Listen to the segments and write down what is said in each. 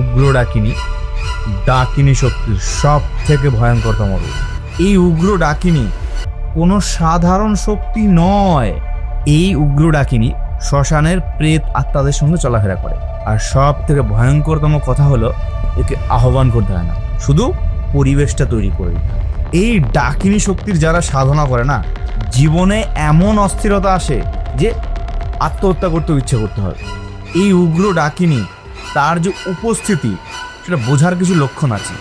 উগ্র ডাকিনী ডাকিনী শক্তির সব থেকে ভয়ঙ্করতম রূপ এই উগ্র ডাকিনী কোনো সাধারণ শক্তি নয়। এই উগ্র ডাকিনী শ্মশানের প্রেত আত্মাদের সঙ্গে চলাফেরা করে। আর সব থেকে ভয়ঙ্করতম কথা হলো, একে আহ্বান করতে হয় না। শুধু পরিবেশটা তৈরি করে এই ডাকিনী শক্তির যারা সাধনা করে না, জীবনে এমন অস্থিরতা আসে যে আত্মহত্যা করতেও ইচ্ছে করতে হবে এই উগ্র ডাকিনী তার যে উপস্থিতি, সেটা বোঝার কিছু লক্ষণ আছে।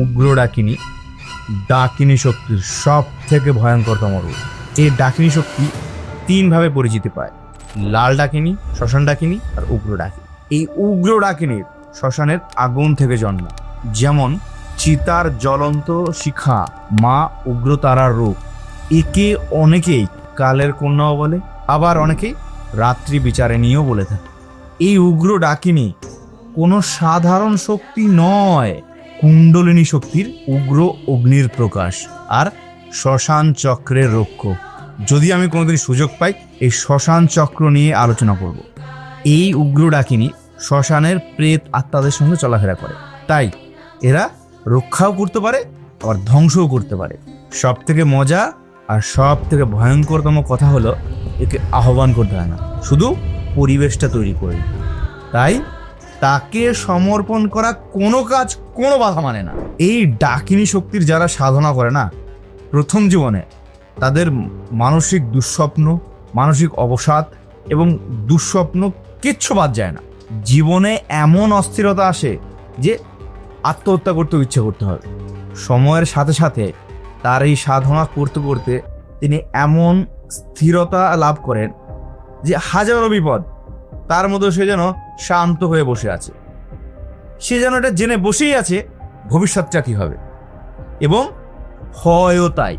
উগ্র ডাকিনী ডাকিনী শক্তির সব থেকে ভয়ঙ্করতম রূপ। এই ডাকিনী শক্তি তিনভাবে পরিচিতি পায়। লাল ডাকিনী, শ্মশান ডাকিনী আর উগ্র ডাকিনী। এই উগ্র ডাকিনীর শ্মশানের আগুন থেকে জন্ম। যেমন চিতার জ্বলন্ত শিখা, মা উগ্রতারার রূপ। একে অনেকেই কালের কন্যাও বলে, আবার অনেকেই রাত্রি বিচারে নিয়েও বলে থাকে। এই উগ্র ডাকিনী কোনো সাধারণ শক্তি নয়, কুণ্ডলিনী শক্তির উগ্র অগ্নির প্রকাশ আর শ্মশান চক্রের রক্ষ যদি আমি কোনোদিন সুযোগ পাই, এই শ্মশান চক্র নিয়ে আলোচনা করব। এই উগ্র ডাকিনী শ্মশানের প্রেত আত্মাদের সঙ্গে চলাফেরা করে। তাই এরা রক্ষাও করতে পারে আবার ধ্বংসও করতে পারে। সব থেকে মজা আর সব থেকে ভয়ঙ্করতম কথা হলো একে আহ্বান করতে হয় না। শুধু পরিবেশটা তৈরি করে। তাই তাকে সমর্পণ করা কোনো কাজ কোনো বাধা মানে না। এই ডাকিনী শক্তির যারা সাধনা করে না, প্রথম জীবনে তাদের মানসিক দুঃস্বপ্ন, মানসিক অবসাদ এবং দুঃস্বপ্ন কিচ্ছু বাদ যায় না। জীবনে এমন অস্থিরতা আসে যে আত্মহত্যা করতেও ইচ্ছে করতে হবে। সময়ের সাথে সাথে তার এই সাধনা করতে করতে তিনি এমন স্থিরতা লাভ করেন যে হাজারো বিপদ তার মধ্যে সে যেন শান্ত হয়ে বসে আছে। সে যেন এটা জেনে বসেই আছে ভবিষ্যৎটা কি হবে। এবং হয়ও তাই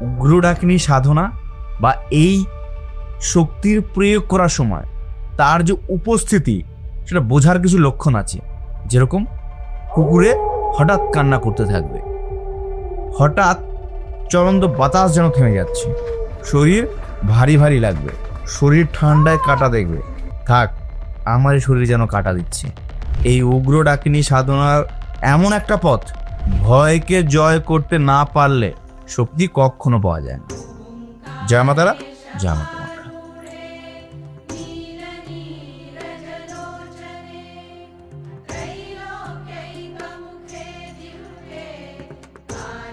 উগ্র ডাকিনী সাধনা বা এই শক্তির প্রয়োগ করার সময় তার যে উপস্থিতি, সেটা বোঝার কিছু লক্ষণ আছে। যেরকম কুকুরে হঠাৎ কান্না করতে থাকবে। হঠাৎ চলন্ত বাতাস যেন থেমে যাচ্ছে। শরীর ভারী ভারী লাগবে। শরীর ঠান্ডায় কাটা দেখবে। থাক আমার শরীর যেন কাটা দিচ্ছে। এই উগ্র ডাকিনি সাধনার এমন একটা পথ, ভয়কে জয় করতে না পারলে শক্তি কখনো পাওয়া যায় না। জামাতারা জামাতারা